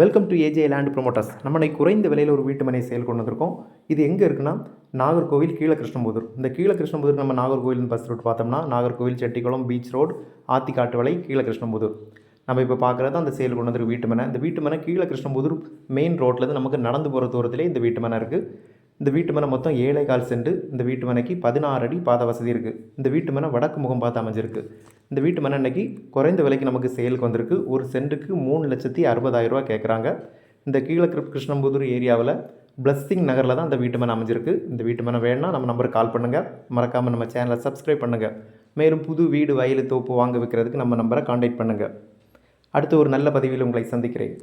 Welcome to AJ land promoters நம்ம இன்னைக்கு குறைந்த விலையில் ஒரு வீட்டு மனை சேல் கொண்டு வந்திருக்கோம். இது எங்கே இருக்குன்னா நாகர்கோவில் கீழ கிருஷ்ணபுதூர் இந்த கீழ கிருஷ்ணபுதூர் நம்ம நாகர்கோவில் பஸ் ரூட் பார்த்தோம்னா நாகர்கோவில் செட்டிக்குளம் பீச் ரோடு ஆத்திக்காட்டுவளை கீழ கிருஷ்ணபுதூர் நம்ம இப்போ பார்க்குறது அந்த சேல் கொண்டு வந்திருக்க வீட்டு மனை. இந்த வீட்டு மனை கீழ கிருஷ்ணபுதூர் மெயின் ரோட்லேருந்து நமக்கு நடந்து போகிற தூரத்திலே இந்த வீட்டு மனை இருக்குது இந்த வீட்டு மனை மொத்தம் ஏழை கால் செண்டு இந்த வீட்டு மனைக்கு பதினாறு அடி பாத வசதி இருக்குது இந்த வீட்டு மனை வடக்கு முகம் பார்த்து அமைஞ்சிருக்கு. இந்த வீட்டு மனை அன்னைக்கு குறைந்த விலைக்கு நமக்கு சேலுக்கு வந்திருக்கு. ஒரு சென்ட்டுக்கு மூணு லட்சத்தி அறுபதாயிரரூவா கேட்குறாங்க இந்த கீழே கிரு- கிருஷ்ணம்புதூர் ஏரியாவில் பிளஸ்ஸிங் நகரில் தான் இந்த வீட்டு மனை அமைஞ்சிருக்கு. இந்த வீட்டு மனை வேணும்னா நம்ம நம்பருக்கு கால் பண்ணுங்கள் மறக்காமல் நம்ம சேனலை சப்ஸ்கிரைப் பண்ணுங்கள் மேலும் புது வீடு வயல் தோப்பு வாங்க வைக்கிறதுக்கு நம்ம நம்பரை காண்டாக்ட் பண்ணுங்கள் அடுத்து ஒரு நல்ல பதிவில் உங்களை சந்திக்கிறேன்.